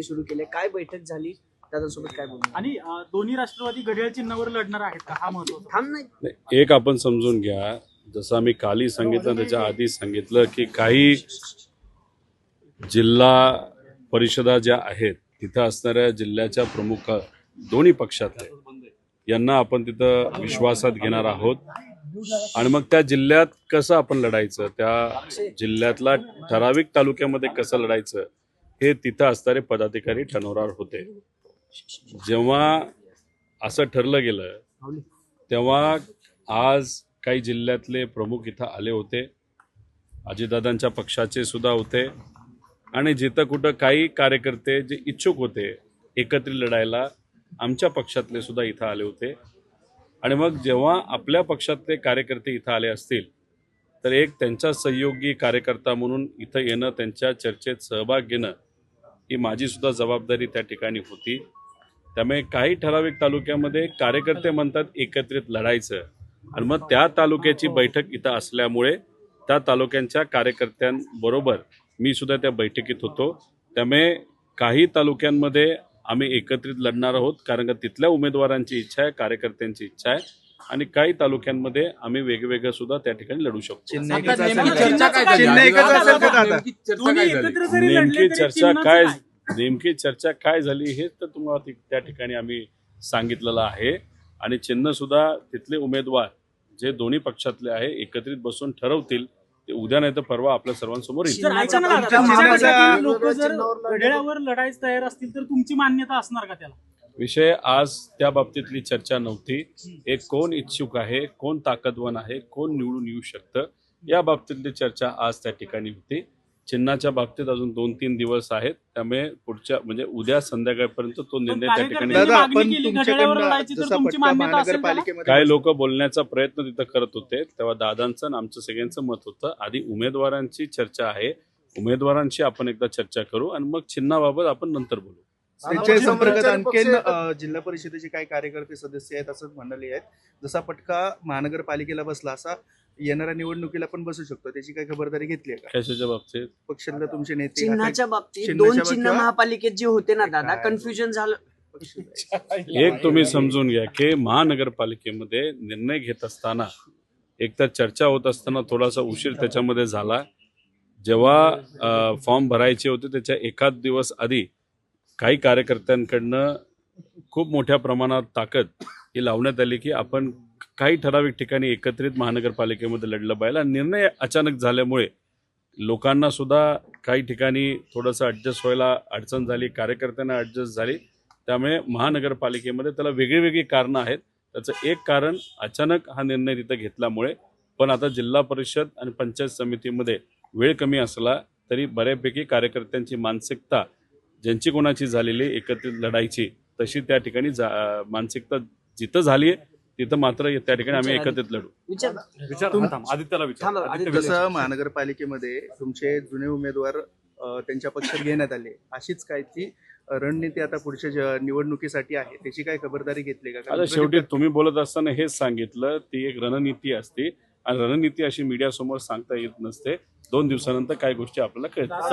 त्यांनी सुरू केले. काय बैठक झाली? दादांसोबत काय बोलणार? आणि अं, दोन्ही राष्ट्रवादी घड्याळ चिन्हावर लढणार आहेत का? हा महत्त्वाचा थांब नाही नाही, एक आपण समजून घ्या. जसं आम्ही काली सांगितलं त्याच्या आधी सांगितलं की काही जिल्हा परिषदा ज्या आहेत तिथं असणाऱ्या जिल्ह्याच्या प्रमुख दोन्ही पक्षातले यांना आपण तिथं विश्वासात घेणार आहोत. आणि मग त्या जिल्ह्यात कसं आपण लढायचं? त्या जिल्ह्यातला ठराविक तालुक्यामध्ये कसं लढायचं? हे तिथं असणारे पदाधिकारी ठरवणार होते. जेव्हा असं ठरलं गेलं तेव्हा आज काही जिल्ह्यातले प्रमुख इथं आले होते. अजितदादांच्या पक्षाचे सुद्धा होते. आणि जिथं कुठं काही कार्यकर्ते जे इच्छुक होते एकत्रित लढायला आमच्या पक्षातले सुद्धा इथं आले होते. आणि मग जेव्हा आपल्या पक्षातले कार्यकर्ते इथं आले असतील तर एक त्यांचा सहयोगी कार्यकर्ता म्हणून इथं येणं त्यांच्या चर्चेत सहभाग घेणं ही माझी सुद्धा जबाबदारी त्या ठिकाणी होती. त्यामुळे काही ठराविक तालुक्यामध्ये कार्यकर्ते म्हणतात एकत्रित लढायचं. आणि मग त्या तालुक्याची बैठक इथं असल्यामुळे त्या तालुक्यांच्या कार्यकर्त्यांबरोबर मी सुद्धा त्या बैठकीत होतो. त्यामुळे काही तालुक्यांमध्ये आम्ही एकत्रित लढणार आहोत कारण का तिथल्या उमेदवारांची इच्छा आहे कार्यकर्त्यांची इच्छा आहे. आणि काही तालुक्यांमध्ये आम्ही वेगवेगळं सुद्धा त्या ठिकाणी लढू शकतो नेमकी चर्चा? काय? नेमकी चर्चा काय झाली? हे तर तुम्हाला ति- त्या ठिकाणी आम्ही सांगितलेलं आहे आणि चिन्ह सुद्धा तिथले उमेदवार जे दोन्ही पक्षातले आहे एकत्रित बसून ठरवतील ते उद्या नाही तर परवा आपल्या सर्वांसमोर येईल लढायला तयार असतील तर तुमची मान्यता असणार का त्याला विषय आज त्या बाबतीतली चर्चा नव्हती. एक कोण इच्छुक आहे कोण ताकदवान आहे कोण निवडून येऊ शकतं या बाबतीतली चर्चा आज त्या ठिकाणी होती. चिन्हाच्या बाबतीत अजून दोन तीन दिवस आहेत. त्यामुळे पुढच्या म्हणजे उद्या संध्याकाळपर्यंत तो निर्णय त्या ठिकाणी काय लोक बोलण्याचा प्रयत्न तिथं करत होते. तेव्हा दादांचं आणि आमचं सगळ्यांचं मत होतं. आधी उमेदवारांची चर्चा आहे. उमेदवारांशी आपण एकदा चर्चा करू आणि मग चिन्हाबाबत आपण नंतर बोलू. त्यांच्या संपर्कात आणखीन जिल्हा परिषदेचे काही कार्यकर्ते सदस्य आहेत असं म्हणाले आहेत. जसा पटका महानगरपालिकेला बसला असा येणाऱ्या निवडणुकीला पण बसू शकतो. त्याची काही खबरदारी घेतली आहे का? कशाच्या बाबतीत. पक्षातले तुमचे नेते चिन्हाच्या बाबतीत दोन चिन्ह महापालिकेत जे होते ना दादा? कन्फ्युजन झालं. एक तुम्ही समजून घ्या की महानगरपालिकेमध्ये निर्णय घेत असताना एक तर चर्चा होत असताना थोडासा उशीर त्याच्यामध्ये झाला. जेव्हा फॉर्म भरायचे होते त्याच्या एखाद दिवस आधी काही कार्यकर्त्यांकडनं खूप मोठ्या प्रमाणात ताकद ही लावण्यात आली की आपण काही ठराविक ठिकाणी एकत्रित महानगरपालिकेमध्ये लढलं पाहिजे आणि निर्णय अचानक झाल्यामुळे लोकांना सुद्धा काही ठिकाणी थोडंसं ॲडजस्ट व्हायला अडचण झाली कार्यकर्त्यांना ॲडजस्ट झाली. त्यामुळे महानगरपालिकेमध्ये त्याला वेगळी वेगळी कारणं आहेत. त्याचं एक कारण अचानक हा निर्णय तिथं घेतल्यामुळे पण आता जिल्हा परिषद आणि पंचायत समितीमध्ये वेळ कमी असला तरी बऱ्यापैकी कार्यकर्त्यांची मानसिकता ज्यांची कोणाची झालेली एकत्रित लढायची तशी त्या ठिकाणी मानसिकता जिथं झाली आहे तिथं मात्र त्या ठिकाणी आम्ही एकत्रित लढू. आदित्यला. जसं महानगरपालिकेमध्ये तुमचे जुने उमेदवार त्यांच्या पक्षात घेण्यात आले अशीच काय ती रणनीती आता पुढच्या निवडणुकीसाठी आहे त्याची काय खबरदारी घेतली का? आता शेवटी तुम्ही बोलत असताना हेच सांगितलं ती एक रणनीती असते. आणि रणनीती अशी मीडियासमोर सांगता येत नसते. दोन दिवसानंतर काय गोष्टी आपल्याला कळतात.